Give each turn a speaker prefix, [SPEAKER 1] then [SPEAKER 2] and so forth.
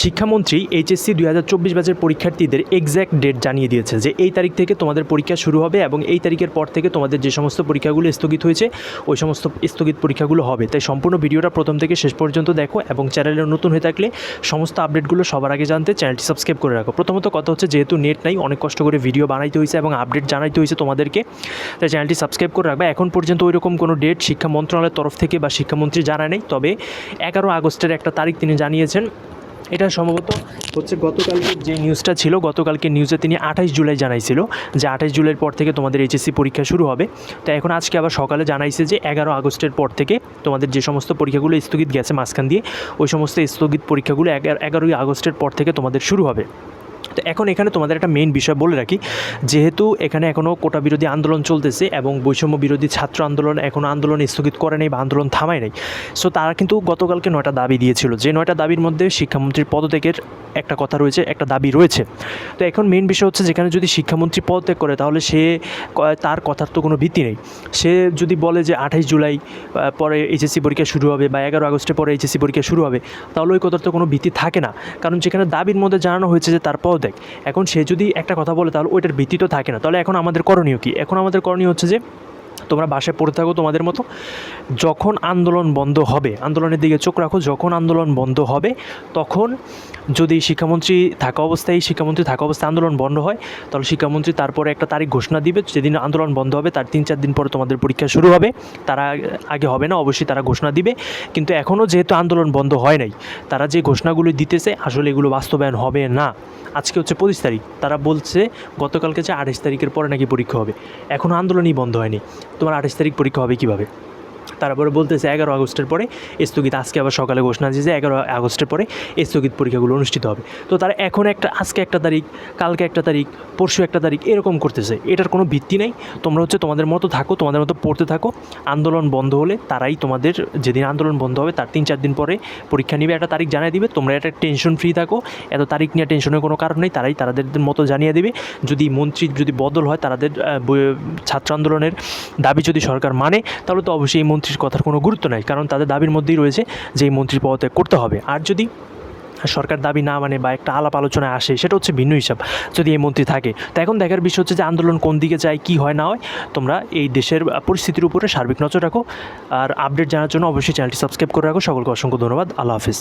[SPEAKER 1] শিক্ষামন্ত্রী এইচএসসি দুই হাজার চব্বিশ ব্যাচের পরীক্ষার্থীদের এক্স্যাক্ট ডেট জানিয়ে দিয়েছে যে এই তারিখ থেকে তোমাদের পরীক্ষা শুরু হবে এবং এই তারিখের পর থেকে তোমাদের যে সমস্ত পরীক্ষাগুলো স্থগিত হয়েছে, ওই সমস্ত স্থগিত পরীক্ষাগুলো হবে। তাই সম্পূর্ণ ভিডিওটা প্রথম থেকে শেষ পর্যন্ত দেখো এবং চ্যানেলে নতুন হয়ে থাকলে সমস্ত আপডেটগুলো সবার আগে জানতে চ্যানেলটি সাবস্ক্রাইব করে রাখো। প্রথমত কথা হচ্ছে যেহেতু নেট নাই, অনেক কষ্ট করে ভিডিও বানাইতে হয়েছে এবং আপডেট জানাইতে হয়েছে তোমাদেরকে। তাই চ্যানেলটি সাবস্ক্রাইব করে রাখবে। এখন পর্যন্ত ওই রকম কোনো ডেট শিক্ষা মন্ত্রণালয়ের তরফ থেকে বা শিক্ষামন্ত্রী জানা নেই, তবে এগারো আগস্টের একটা তারিখ তিনি জানিয়েছেন। এটা সম্ভবত হচ্ছে গতকালকে যে নিউজটা ছিল, গতকালকে নিউজে তিনি আঠাশ জুলাই জানাইছিল যে আঠাশ জুলাইয়ের পর থেকে তোমাদের এইচএসসি পরীক্ষা শুরু হবে। তো এখন আজকে আবার সকালে জানাইছে যে এগারো আগস্টের পর থেকে তোমাদের যে সমস্ত পরীক্ষাগুলো স্থগিত গেছে মাঝখান দিয়ে, ওই সমস্ত স্থগিত পরীক্ষাগুলো এগারো, এগারোই আগস্টের পর থেকে তোমাদের শুরু হবে। তো এখন এখানে তোমাদের একটা মেইন বিষয় বলে রাখি, যেহেতু এখানে এখনও কোটা বিরোধী আন্দোলন চলতেছে এবং বৈষম্য বিরোধী ছাত্র আন্দোলন এখনও আন্দোলন স্থগিত করে নেই বা আন্দোলন থামায় নেই। সো তারা কিন্তু গতকালকে নয়টা দাবি দিয়েছিল, যে নয়টা দাবির মধ্যে শিক্ষামন্ত্রীর পদত্যাগের একটা কথা রয়েছে, একটা দাবি রয়েছে। তো এখন মেইন বিষয় হচ্ছে যেখানে যদি শিক্ষামন্ত্রী পদত্যাগ করে, তাহলে সে, তার কথার তো কোনো ভিত্তি নেই। সে যদি বলে যে আঠাইশ জুলাই পরে এইচএসসি পরীক্ষা শুরু হবে বা এগারো আগস্টের পরে এইচএসসি পরীক্ষা শুরু হবে, তাহলে ওই কথার তো কোনো ভিত্তি থাকে না। কারণ যেখানে দাবির মধ্যে জানানো হয়েছে যে তার পদত্যাগ এখন সে যদি একটা কথা বলে তাহলে ওইটার ভিত্তি তো থাকে না। তাহলে এখন আমাদের করণীয় কি? এখন আমাদের করণীয় হচ্ছে যে তোমরা বাসায় পড়ে থাকো তোমাদের মতো। যখন আন্দোলন বন্ধ হবে, আন্দোলনের দিকে চোখ রাখো, যখন আন্দোলন বন্ধ হবে, তখন যদি শিক্ষামন্ত্রী থাকা অবস্থায়, শিক্ষামন্ত্রী থাকা অবস্থায় আন্দোলন বন্ধ হয়, তাহলে শিক্ষামন্ত্রী তারপরে একটা তারিখ ঘোষণা দিবে, যেদিন আন্দোলন বন্ধ হবে তার তিন চার দিন পরে তোমাদের পরীক্ষা শুরু হবে। তারা আগে হবে না, অবশ্যই তারা ঘোষণা দিবে। কিন্তু এখনও যেহেতু আন্দোলন বন্ধ হয় নাই, তারা যে ঘোষণাগুলো দিতেছে, আসলে এগুলো বাস্তবায়ন হবে না। আজকে হচ্ছে পঁচিশ তারিখ, তারা বলছে গতকালকে যে আঠাশ তারিখের পরে নাকি পরীক্ষা হবে। এখনও আন্দোলনই বন্ধ হয়নি। তোমার আঠাশ তারিখ পরীক্ষা হবে কীভাবে? তারপরে বলতেছে এগারো আগস্টের পরে স্থগিত, আজকে আবার সকালে ঘোষণা দিয়েছে এগারো আগস্টের পরে স্থগিত পরীক্ষাগুলো অনুষ্ঠিত হবে। তো তারা এখন একটা, আজকে একটা তারিখ, কালকে একটা তারিখ, পরশু একটা তারিখ এরকম করতেছে। এটার কোনো ভিত্তি নেই। তোমরা হচ্ছে তোমাদের মতো থাকো, তোমাদের মতো পড়তে থাকো। আন্দোলন বন্ধ হলে তারাই তোমাদের, যেদিন আন্দোলন বন্ধ হবে তার তিন চার দিন পরে পরীক্ষা নিবে, একটা তারিখ জানিয়ে দিবে। তোমরা একটা টেনশন ফ্রি থাকো, এত তারিখ নিয়ে টেনশনের কোনো কারণ নেই, তারাই তাদের মতো জানিয়ে দেবে। যদি মন্ত্রী যদি বদল হয় তাদের ছাত্র আন্দোলনের দাবি যদি সরকার মানে তাহলে তো অবশ্যই মন্ত্রীর কথার কোনো গুরুত্ব নাই, কারণ তাদের দাবির মধ্যেই রয়েছে যে এই মন্ত্রী পদত্যাগ করতে হবে। আর যদি সরকার দাবি না মানে বা একটা আলাপ আলোচনায় আসে, সেটা হচ্ছে ভিন্ন হিসাব, যদি এই মন্ত্রী থাকে। তো এখন দেখার বিষয় হচ্ছে যে আন্দোলন কোন দিকে যায়, কি হয়, না হয়, তোমরা এই দেশের পরিস্থিতির উপরে সার্বিক নজর রাখো। আর আপডেট জানার জন্য অবশ্যই চ্যানেলটি সাবস্ক্রাইব করে রাখো। সকলকে অসংখ্য ধন্যবাদ। আল্লাহ হাফিজ।